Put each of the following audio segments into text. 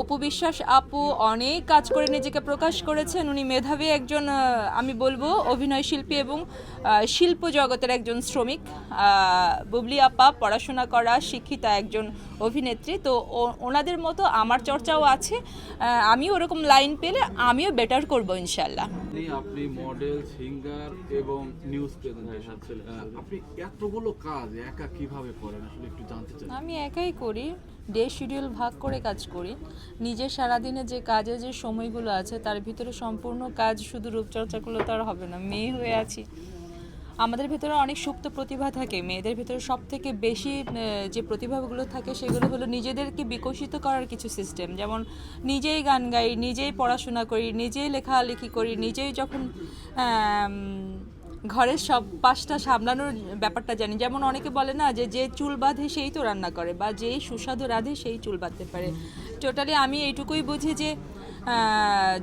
অপু বিশ্বাস আপু অনেক কাজ করে নিজেকে প্রকাশ করেছেন। উনি মেধাবী একজন আমি বলব অভিনয় শিল্পী এবং শিল্প জগতের একজন শ্রমিক। বুবলি আপা পড়াশোনা করা শিক্ষিতা একজন অভিনেত্রী। তো ওনাদের মতো আমার চর্চাও আছে। আহ, আমি ওরকম লাইন পেলে আমিও বেটার করব ইনশাল্লাহ আপনি আপনি মডেল সিঙ্গার এবং নিউজ প্রেজেন্টেশন আপনি এতগুলো কাজ একা কীভাবে করেন? আসলে একটু জানতে চাই। আমি একাই করি। ডে শিডিউল ভাগ করে কাজ করি। নিজের সারাদিনে যে কাজে যে সময়গুলো আছে, তার ভিতরে সম্পূর্ণ কাজ শুধু রূপচর্চা করলে তো আর হবে না, মেয়ে হয়ে আছি। আমাদের ভিতরে অনেক সুপ্ত প্রতিভা থাকে, মেয়েদের ভিতরে সব থেকে বেশি যে প্রতিভাগুলো থাকে, সেগুলো হলো নিজেদেরকে বিকশিত করার কিছু সিস্টেম যেমন নিজেই গান গাই, নিজেই পড়াশোনা করি, নিজেই লেখালেখি করি, নিজেই যখন ঘরের সব পাশটা সামলানোর ব্যাপারটা জানি। যেমন অনেকে বলে না যে যে চুল বাঁধে সেই তো রান্না করে বা যে সুস্বাদু রাঁধে সেই চুল বাঁধতে পারে। টোটালি আমি এইটুকুই বুঝি যে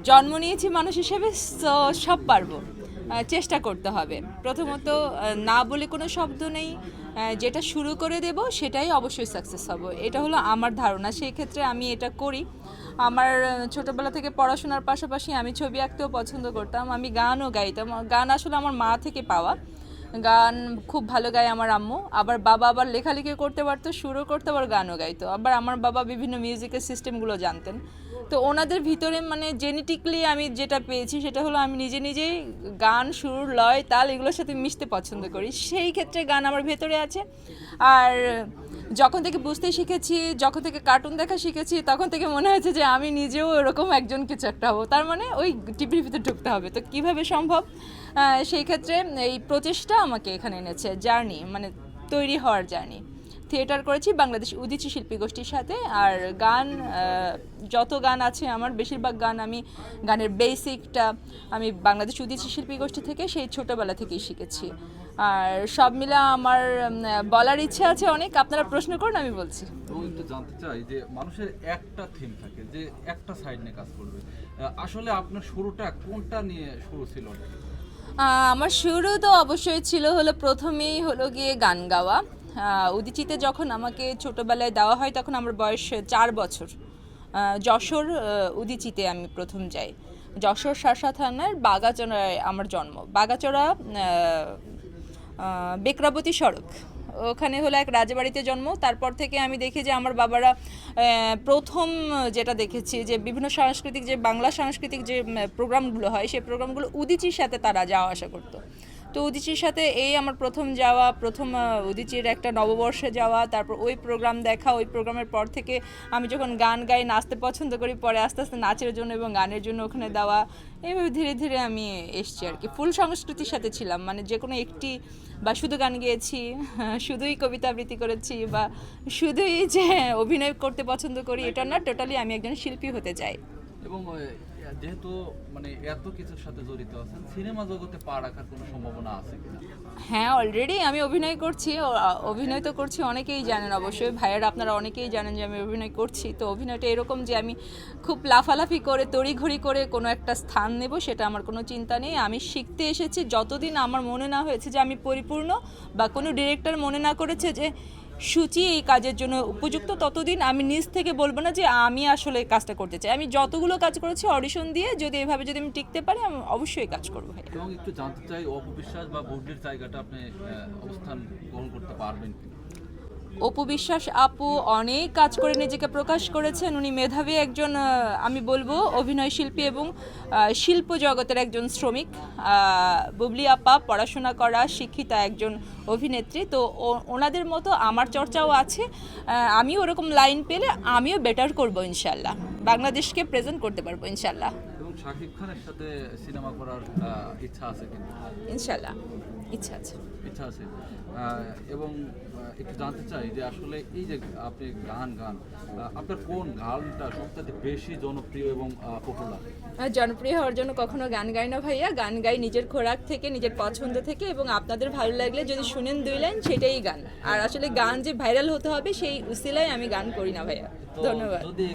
জন্ম নিয়েছি মানুষ হিসেবে সব পারব। চেষ্টা করতে হবে। প্রথমত না বলে কোনো শব্দ নেই। যেটা শুরু করে দেব, সেটাই অবশ্যই সাকসেস হব। এটা হলো আমার ধারণা। সেই ক্ষেত্রে আমি এটা করি। আমার ছোটোবেলা থেকে পড়াশোনার পাশাপাশি আমি ছবি আঁকতেও পছন্দ করতাম। আমি গানও গাইতাম। গান আসলে আমার মা থেকে পাওয়া। গান খুব ভালো গায় আমার আম্মু। আবার বাবা আবার লেখালেখি করতে পারতো, সুরও করতে, আবার গানও গাইতো। আবার আমার বাবা বিভিন্ন মিউজিকের সিস্টেমগুলো জানতেন। তো ওনাদের ভিতরে মানে জেনেটিকলি আমি যেটা পেয়েছি সেটা হলো আমি নিজে নিজেই গান সুর, লয়, তাল এগুলোর সাথে মিশতে পছন্দ করি। সেই ক্ষেত্রে গান আমার ভেতরে আছে। আর যখন থেকে বুঝতে শিখেছি, যখন থেকে কার্টুন দেখা শিখেছি, তখন থেকে মনে হয়েছে যে আমি নিজেও এরকম একজন কিছু একটা হব। তার মানে ওই টিভির ভিতরে ঢুকতে হবে। তো কীভাবে সম্ভব? সেই ক্ষেত্রে এই প্রচেষ্টা আমাকে এখানে এনেছে জার্নি মানে তৈরি হওয়ার জার্নি থিয়েটার করেছি বাংলাদেশ উদিচি শিল্পী গোষ্ঠীর সাথে। আর গান যত গান আছে আমার বেশিরভাগ গান আমি গানের বেসিকটা আমি বাংলাদেশ উদিচি শিল্পী গোষ্ঠী থেকে সেই ছোটোবেলা থেকেই শিখেছি। আর সব মিলে আমার বলার ইচ্ছে আছে অনেক। আপনারা প্রশ্ন করুন আমি বলছি। একটু জানতে চাই যে মানুষের একটা থিম থাকে যে একটা সাইড নিয়ে কাজ করবে। আসলে আপনার শুরুটা কোনটা নিয়ে শুরু ছিল? আমার শুরু তো অবশ্যই ছিল হলো প্রথমেই হলো গিয়ে গান গাওয়া। উদিচিতে যখন আমাকে ছোটবেলায় দেওয়া হয়, তখন আমার বয়স চার বছর। যশোর উদিচিতে আমি প্রথম যাই। যশোর শাসা থানার বাগাচড়ায় আমার জন্ম। বাগাচড়া বেকরাবতী সড়ক। ওখানে হলো এক রাজবাড়িতে জন্ম। তারপর থেকে আমি দেখি যে আমার বাবারা প্রথম যেটা দেখেছি যে বিভিন্ন সাংস্কৃতিক যে বাংলা সাংস্কৃতিক যে প্রোগ্রামগুলো হয় সেই প্রোগ্রামগুলো উদিচির সাথে তারা যাওয়া আসা করতো। তো উদিচির সাথে এই আমার প্রথম যাওয়া, প্রথম উদিচির একটা নববর্ষে যাওয়া, তারপর ওই প্রোগ্রাম দেখা, ওই প্রোগ্রামের পর থেকে আমি যখন গান গাই, নাচতে পছন্দ করি, পরে আস্তে আস্তে নাচের জন্য এবং গানের জন্য ওখানে দেওয়া এইভাবে ধীরে ধীরে আমি এসছি আর কি। ফুল সংস্কৃতির সাথে ছিলাম মানে যে কোনো একটি, বা শুধু গান গেয়েছি, শুধুই কবিতা আবৃত্তি করেছি, বা শুধুই যে অভিনয় করতে পছন্দ করি, এটা না টোটালি আমি একজন শিল্পী হতে চাই। এবং যেহেতু মানে এত কিছুর সাথে জড়িত আছেন, সিনেমা জগতে পা রাখার কোনো সম্ভাবনা আছে কিনা? হ্যাঁ অলরেডি আমি অভিনয় করছি অভিনয় তো করছি, অনেকেই জানেন অবশ্যই, ভাইয়েরা আপনারা অনেকেই জানেন যে আমি অভিনয় করছি, তো অভিনয়টা এরকম যে আমি খুব লাফালাফি করে, তড়িঘড়ি করে কোনো একটা স্থান নেব, সেটা আমার কোনো চিন্তা নেই। আমি শিখতে এসেছি, যতদিন আমার মনে না হয়েছে যে আমি পরিপূর্ণ বা কোনো ডিরেক্টর মনে না করেছে যে সূচি এই কাজের জন্য উপযুক্ত। ততদিন আমি নিজ থেকে বলব না যে আমি আসলে কাজটা করতে চাই। আমি যতগুলো কাজ করেছি অডিশন দিয়ে যদি এভাবে যদি আমি টিকতে পারি, আমি অবশ্যই কাজ করব ভাই এবং একটু জানতে চাই, অপবিশ্বাস বা জায়গাটা আপনি অবস্থান গ্রহণ করতে পারবেন অপু বিশ্বাস আপু অনেক কাজ করে নিজেকে প্রকাশ করেছেন। উনি মেধাবী একজন আমি বলব অভিনয় শিল্পী এবং শিল্প জগতের একজন শ্রমিক। বুবলি আপা পড়াশোনা করা শিক্ষিতা একজন অভিনেত্রী। তো ওনাদের মতো আমার চর্চাও আছে। আহ, আমি ওরকম লাইন পেলে আমিও বেটার করব ইনশাল্লাহ। বাংলাদেশকে প্রেজেন্ট করতে পারব ইনশাল্লাহ। শাকিব খানের সাথে সিনেমা করার ইচ্ছা আছে কিন্তু ইনশাল্লাহ ইচ্ছা আছে। ইচ্ছা আছে। এবং একটু জানতে চাই যে আসলে এই যে আপনি গান গান আপনার কোন গানটা সবথেকে বেশি জনপ্রিয় এবং পপুলার জনপ্রিয় হওয়ার জন্য কখনো গান গাই না ভাইয়া। গান গাই নিজের খোরাক থেকে নিজের পছন্দ থেকে এবং আপনাদের ভালো লাগলে যদি শুনেন দুই লাইন সেটাই গান। আর আসলে গান যে ভাইরাল হতে হবে সেই উসিলায় আমি গান করি না ভাইয়া। ধন্যবাদ।